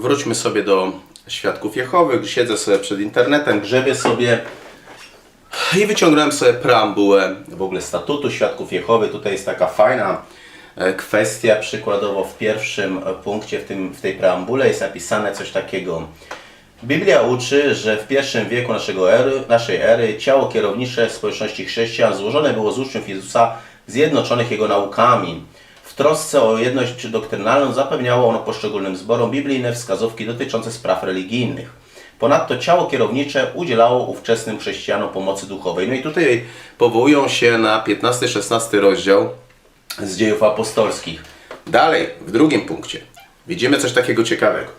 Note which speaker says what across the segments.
Speaker 1: wróćmy sobie do Świadków Jehowych. Siedzę sobie przed internetem, grzebię sobie i wyciągnąłem sobie preambułę w ogóle statutu Świadków Jehowy. Tutaj jest taka fajna e, kwestia. Przykładowo w pierwszym punkcie w, tym, w tej preambule jest napisane coś takiego. Biblia uczy, że w pierwszym wieku naszego ery, naszej ery ciało kierownicze społeczności chrześcijan złożone było z uczniów Jezusa zjednoczonych Jego naukami. Trosce o jedność doktrynalną zapewniało ono poszczególnym zborom biblijne wskazówki dotyczące spraw religijnych. Ponadto ciało kierownicze udzielało ówczesnym chrześcijanom pomocy duchowej. No i tutaj powołują się na 15-16 rozdział z dziejów apostolskich. Dalej, w drugim punkcie, widzimy coś takiego ciekawego.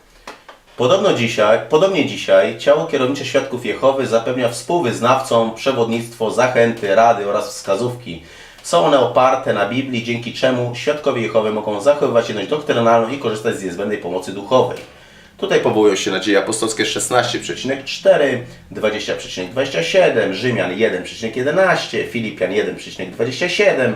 Speaker 1: Podobno dzisiaj, podobnie dzisiaj ciało kierownicze Świadków Jehowy zapewnia współwyznawcom przewodnictwo, zachęty, rady oraz wskazówki. Są one oparte na Biblii, dzięki czemu Świadkowie Jehowy mogą zachowywać jedność doktrynalną i korzystać z niezbędnej pomocy duchowej. Tutaj powołują się na dzieje apostolskie 16,4, 20,27, Rzymian 1,11, Filipian 1,27,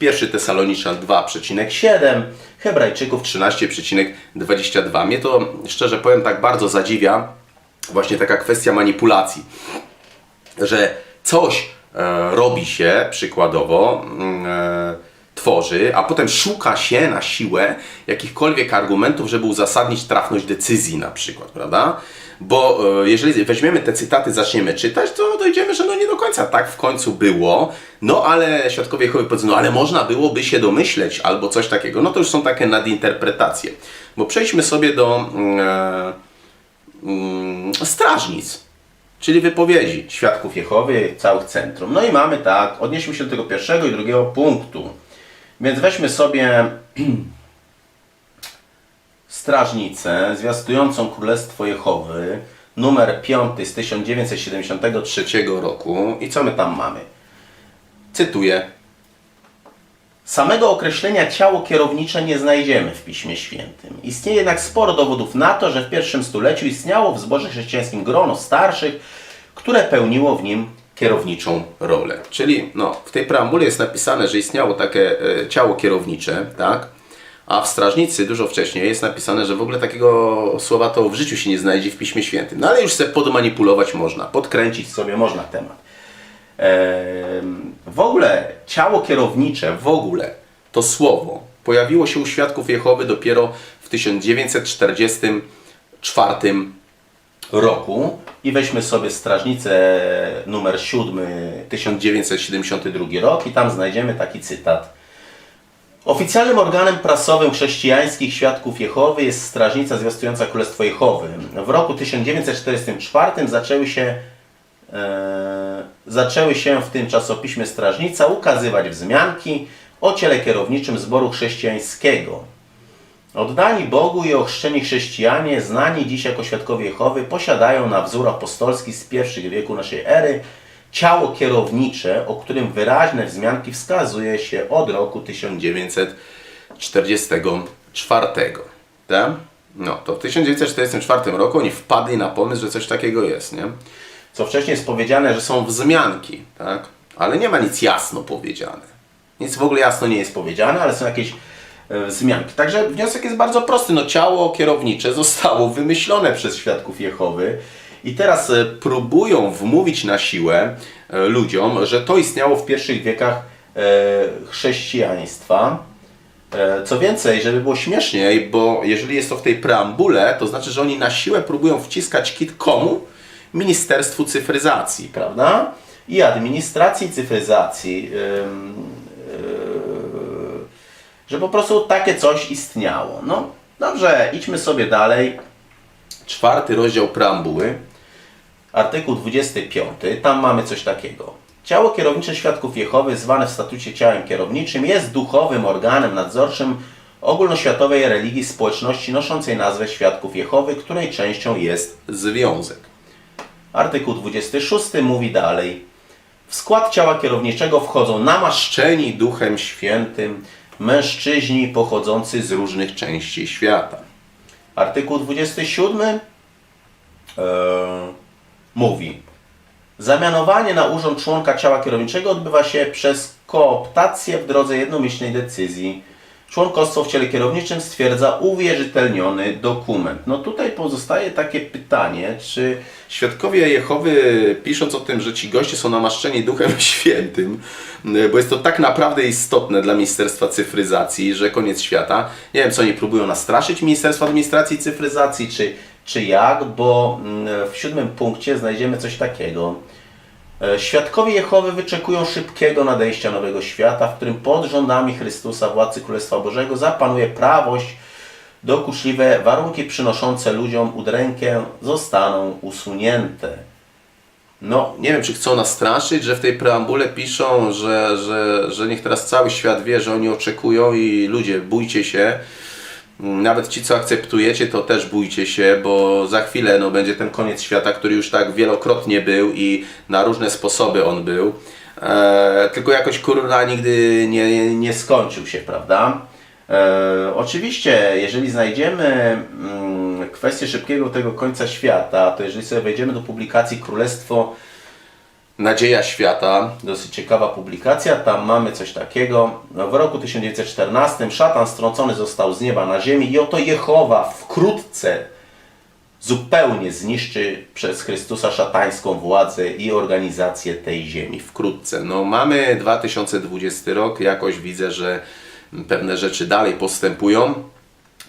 Speaker 1: 1 Tesaloniczan 2,7, Hebrajczyków 13,22. Mnie to, szczerze powiem, tak bardzo zadziwia właśnie taka kwestia manipulacji, że coś robi się przykładowo, mm, e, tworzy, a potem szuka się na siłę jakichkolwiek argumentów, żeby uzasadnić trafność decyzji na przykład, prawda? Bo e, jeżeli weźmiemy te cytaty, zaczniemy czytać, to dojdziemy, że no nie do końca tak w końcu było. No ale świadkowie Jehowy powiedzą, no ale można byłoby się domyśleć albo coś takiego. No to już są takie nadinterpretacje. Bo przejdźmy sobie do mm, e, mm, strażnic, czyli wypowiedzi świadków Jehowy, całych centrum. No i mamy tak, odnieśmy się do tego pierwszego i drugiego punktu. Więc weźmy sobie strażnicę zwiastującą Królestwo Jehowy, numer 5 z 1973 roku. I co my tam mamy? Cytuję. Samego określenia ciało kierownicze nie znajdziemy w Piśmie Świętym. Istnieje jednak sporo dowodów na to, że w pierwszym stuleciu istniało w zborze chrześcijańskim grono starszych, które pełniło w nim kierowniczą rolę. Czyli no, w tej preambule jest napisane, że istniało takie e, ciało kierownicze, tak? A w strażnicy dużo wcześniej jest napisane, że w ogóle takiego słowa to w życiu się nie znajdzie w Piśmie Świętym. No ale już sobie podmanipulować można, podkręcić sobie można temat. W ogóle ciało kierownicze, w ogóle to słowo pojawiło się u świadków Jehowy dopiero w 1944 roku i weźmy sobie strażnicę numer 7 1972 rok i tam znajdziemy taki cytat. Oficjalnym organem prasowym chrześcijańskich świadków Jehowy jest strażnica zwiastująca Królestwo Jehowy. W roku 1944 zaczęły się, zaczęły się w tym czasopiśmie Strażnica ukazywać wzmianki o ciele kierowniczym zboru chrześcijańskiego. Oddani Bogu i ochrzczeni chrześcijanie, znani dziś jako świadkowie Jehowy, posiadają na wzór apostolski z pierwszych wieku naszej ery ciało kierownicze, o którym wyraźne wzmianki wskazuje się od roku 1944. Tak? No, to w 1944 roku oni wpadli na pomysł, że coś takiego jest, nie? Co wcześniej jest powiedziane, że są wzmianki, tak? Ale nie ma nic jasno powiedziane. Nic w ogóle jasno nie jest powiedziane, ale są jakieś e, wzmianki. Także wniosek jest bardzo prosty. No, ciało kierownicze zostało wymyślone przez świadków Jehowy i teraz e, próbują wmówić na siłę e, ludziom, że to istniało w pierwszych wiekach chrześcijaństwa. Co więcej, żeby było śmieszniej, bo jeżeli jest to w tej preambule, to znaczy, że oni na siłę próbują wciskać kit komu? Ministerstwu Cyfryzacji, prawda? I administracji cyfryzacji. yy, że po prostu takie coś istniało. No dobrze, idźmy sobie dalej. Czwarty rozdział preambuły, artykuł 25, tam mamy coś takiego. Ciało kierownicze świadków Jehowy, zwane w statucie ciałem kierowniczym, jest duchowym organem nadzorczym ogólnoświatowej religii społeczności noszącej nazwę Świadków Jehowy, której częścią jest związek. Artykuł 26 mówi dalej. W skład ciała kierowniczego wchodzą namaszczeni Duchem Świętym mężczyźni pochodzący z różnych części świata. Artykuł 27 e, mówi: Zamianowanie na urząd członka ciała kierowniczego odbywa się przez kooptację w drodze jednomyślnej decyzji. Członkostwo w ciele kierowniczym stwierdza uwierzytelniony dokument. No tutaj pozostaje takie pytanie, czy świadkowie Jehowy, pisząc o tym, że ci goście są namaszczeni Duchem Świętym, bo jest to tak naprawdę istotne dla Ministerstwa Cyfryzacji, że koniec świata. Nie wiem, co oni próbują nastraszyć Ministerstwo Administracji i Cyfryzacji, czy, czy jak, bo mm, w siódmym punkcie znajdziemy coś takiego. E, Świadkowie Jehowy wyczekują szybkiego nadejścia nowego świata, w którym pod rządami Chrystusa, władcy Królestwa Bożego, zapanuje prawość, dokuczliwe warunki przynoszące ludziom udrękę zostaną usunięte. No, nie wiem, czy chcą nas straszyć, że w tej preambule piszą, że, że, że niech teraz cały świat wie, że oni oczekują i ludzie, bójcie się. Nawet ci, co akceptujecie, to też bójcie się, bo za chwilę no, będzie ten koniec świata, który już tak wielokrotnie był i na różne sposoby on był. E, tylko jakoś kurna nigdy nie, nie skończył się, prawda? E, oczywiście, jeżeli znajdziemy mm, kwestię szybkiego tego końca świata, to jeżeli sobie wejdziemy do publikacji Królestwo Nadzieja Świata, dosyć ciekawa publikacja. Tam mamy coś takiego. No, w roku 1914 szatan strącony został z nieba na ziemi i oto Jehowa wkrótce zupełnie zniszczy przez Chrystusa szatańską władzę i organizację tej ziemi. Wkrótce. No mamy 2020 rok, jakoś widzę, że pewne rzeczy dalej postępują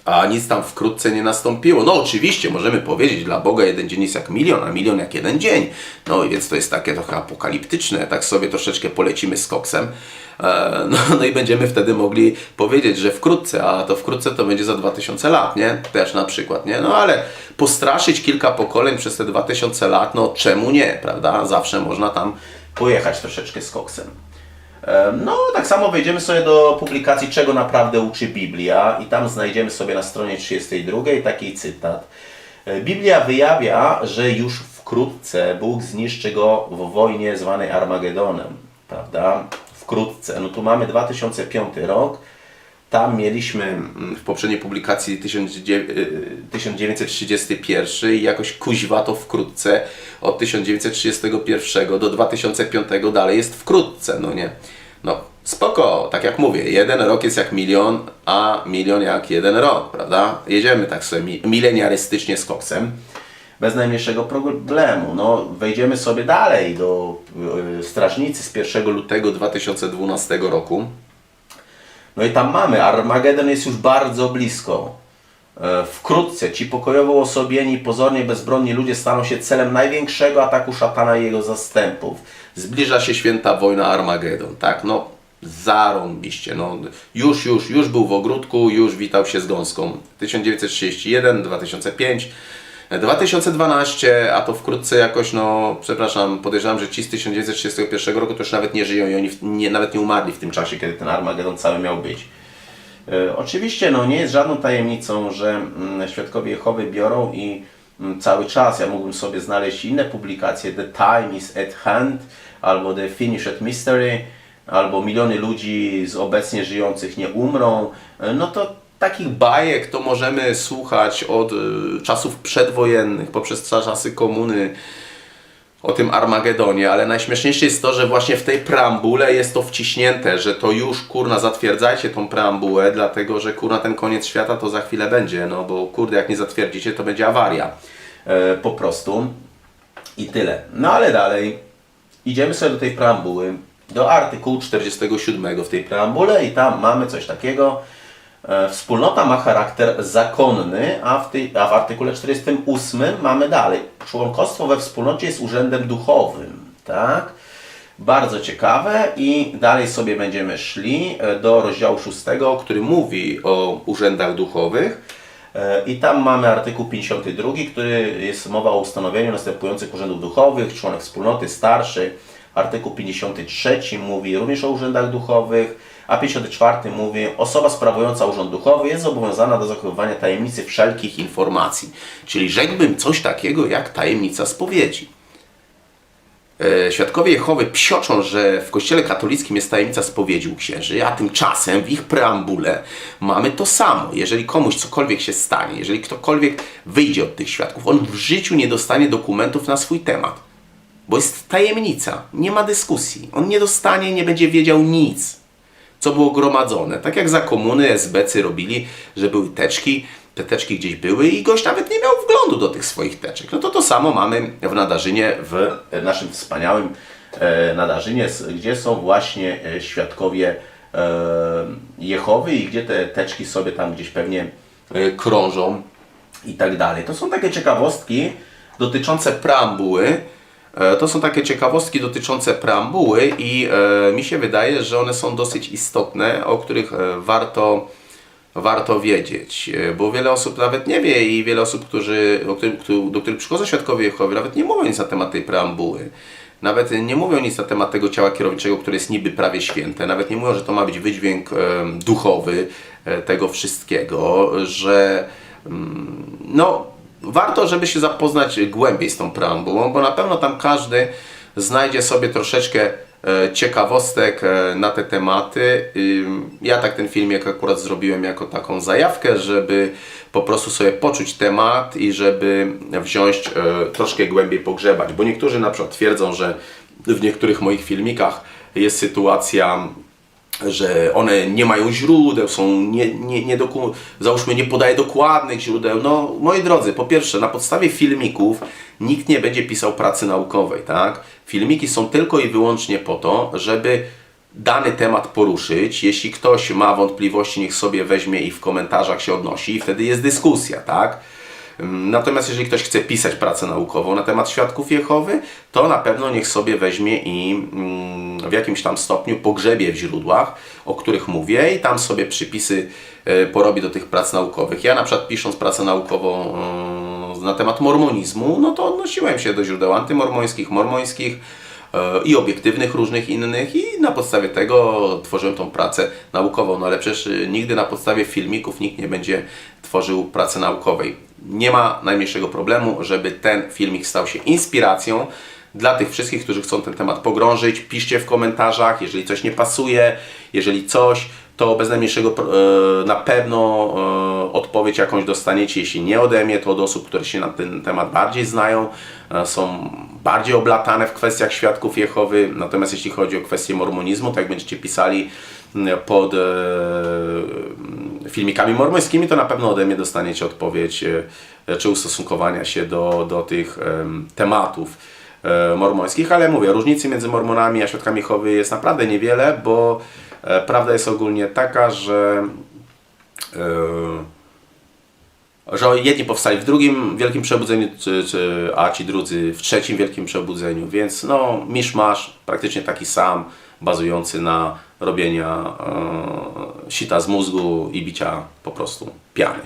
Speaker 1: a nic tam wkrótce nie nastąpiło. No oczywiście możemy powiedzieć, dla Boga jeden dzień jest jak milion, a milion jak jeden dzień. No więc to jest takie trochę apokaliptyczne, tak sobie troszeczkę polecimy z koksem. E, no, no i będziemy wtedy mogli powiedzieć, że wkrótce, a to wkrótce to będzie za 2000 lat, nie? Też na przykład, nie? No ale postraszyć kilka pokoleń przez te 2000 lat, no czemu nie, prawda? Zawsze można tam pojechać troszeczkę z koksem. No, tak samo wejdziemy sobie do publikacji, czego naprawdę uczy Biblia, i tam znajdziemy sobie na stronie 32 taki cytat. E, Biblia wyjawia, że już wkrótce Bóg zniszczy go w wojnie zwanej Armagedonem, prawda? Wkrótce. No tu mamy 2005 rok. Tam mieliśmy mm, w poprzedniej publikacji 1931 i jakoś kuźwa to wkrótce od 1931 do 2005 dalej jest wkrótce, no nie? No spoko, tak jak mówię, jeden rok jest jak milion, a milion jak jeden rok, prawda? Jedziemy tak sobie mi- mileniarystycznie z koksem. Bez najmniejszego problemu. No, wejdziemy sobie dalej do y, strażnicy z 1 lutego 2012 roku. No i tam mamy, Armagedon jest już bardzo blisko. E, Wkrótce ci pokojowo osobieni, pozornie bezbronni ludzie staną się celem największego ataku szatana i jego zastępów. Zbliża się święta wojna Armagedon, tak? No, zarąbiście. No, już, już, już był w ogródku, już witał się z gąską. 1931, 2005. 2012, a to wkrótce jakoś, no przepraszam, podejrzewam, że ci z 1931 roku to już nawet nie żyją i oni w, nie, nawet nie umarli w tym czasie, kiedy ten Armagedon cały miał być. E, Oczywiście no, nie jest żadną tajemnicą, że mm, świadkowie Jehowy biorą i mm, cały czas, ja mógłbym sobie znaleźć inne publikacje, The Time is at Hand, albo The Finished Mystery, albo miliony ludzi z obecnie żyjących nie umrą, E, no to takich bajek to możemy słuchać od e, czasów przedwojennych, poprzez czasy komuny, o tym Armagedonie, ale najśmieszniejsze jest to, że właśnie w tej preambule jest to wciśnięte, że to już kurna zatwierdzajcie tą preambułę, dlatego że kurna ten koniec świata to za chwilę będzie, no bo kurde jak nie zatwierdzicie to będzie awaria. E, po prostu i tyle. No ale dalej idziemy sobie do tej preambuły, do artykułu 47 w tej preambule i tam mamy coś takiego. E, Wspólnota ma charakter zakonny, a w, tej, a w artykule 48 mamy dalej. Członkostwo we wspólnocie jest urzędem duchowym, tak? Bardzo ciekawe i dalej sobie będziemy szli e, do rozdziału 6, który mówi o urzędach duchowych. E, I tam mamy artykuł 52, który jest mowa o ustanowieniu następujących urzędów duchowych, członek wspólnoty, starszy. Artykuł 53 mówi również o urzędach duchowych, a 54 mówi, osoba sprawująca urząd duchowy jest zobowiązana do zachowywania tajemnicy wszelkich informacji. Czyli rzekłbym coś takiego jak tajemnica spowiedzi. E, Świadkowie Jehowy psioczą, że w kościele katolickim jest tajemnica spowiedzi u księży, a tymczasem w ich preambule mamy to samo. Jeżeli komuś cokolwiek się stanie, jeżeli ktokolwiek wyjdzie od tych świadków, on w życiu nie dostanie dokumentów na swój temat. Bo jest tajemnica, nie ma dyskusji. On nie dostanie, nie będzie wiedział nic. Co było gromadzone. Tak jak za komuny SBcy robili, że były teczki, te teczki gdzieś były i gość nawet nie miał wglądu do tych swoich teczek. No to to samo mamy w Nadarzynie, w naszym wspaniałym e, Nadarzynie, gdzie są właśnie e, świadkowie e, Jehowy i gdzie te teczki sobie tam gdzieś pewnie e, krążą i tak dalej. To są takie ciekawostki dotyczące preambuły. E, To są takie ciekawostki dotyczące preambuły i e, mi się wydaje, że one są dosyć istotne, o których e, warto, warto wiedzieć, bo wiele osób nawet nie wie i wiele osób, którzy, do których przychodzą świadkowie Jehowy, nawet nie mówią nic na temat tej preambuły. Nawet nie mówią nic na temat tego ciała kierowniczego, które jest niby prawie święte. Nawet nie mówią, że to ma być wydźwięk duchowy tego wszystkiego, że mm, no, warto, żeby się zapoznać głębiej z tą preambułą, bo na pewno tam każdy znajdzie sobie troszeczkę e, ciekawostek e, na te tematy. Ja tak ten filmik akurat zrobiłem jako taką zajawkę, żeby po prostu sobie poczuć temat i żeby wziąć e, troszkę głębiej pogrzebać, bo niektórzy na przykład twierdzą, że w niektórych moich filmikach jest sytuacja że one nie mają źródeł, są nie, nie, nie doku, załóżmy nie podaje dokładnych źródeł. No moi drodzy, po pierwsze na podstawie filmików nikt nie będzie pisał pracy naukowej, tak? Filmiki są tylko i wyłącznie po to, żeby dany temat poruszyć. Jeśli ktoś ma wątpliwości, niech sobie weźmie i w komentarzach się odnosi i wtedy jest dyskusja, tak? Natomiast jeżeli ktoś chce pisać pracę naukową na temat świadków Jehowy, to na pewno niech sobie weźmie i w jakimś tam stopniu pogrzebie w źródłach, o których mówię i tam sobie przypisy e, porobi do tych prac naukowych. Ja na przykład pisząc pracę naukową na temat mormonizmu, no to odnosiłem się do źródeł antymormońskich, mormońskich, i obiektywnych różnych innych i na podstawie tego tworzyłem tą pracę naukową. No ale przecież y, nigdy na podstawie filmików nikt nie będzie tworzył pracy naukowej. Nie ma najmniejszego problemu, żeby ten filmik stał się inspiracją dla tych wszystkich, którzy chcą ten temat pogrążyć. Piszcie w komentarzach, jeżeli coś nie pasuje, jeżeli coś, to bez najmniejszego e, na pewno e, odpowiedź jakąś dostaniecie. Jeśli nie ode mnie, to od osób, które się na ten temat bardziej znają, e, są bardziej oblatane w kwestiach świadków Jehowy. Natomiast jeśli chodzi o kwestię mormonizmu, tak jak będziecie pisali pod filmikami mormońskimi, to na pewno ode mnie dostaniecie odpowiedź czy ustosunkowania się do, do tych em, tematów mormońskich, ale mówię, różnicy między mormonami a świadkami Jehowy jest naprawdę niewiele, bo e, prawda jest ogólnie taka, że e, że jedni powstali w drugim wielkim przebudzeniu, czy, czy, a ci drudzy w trzecim wielkim przebudzeniu, więc no miszmasz praktycznie taki sam, bazujący na robienia e, sita z mózgu i bicia po prostu piany.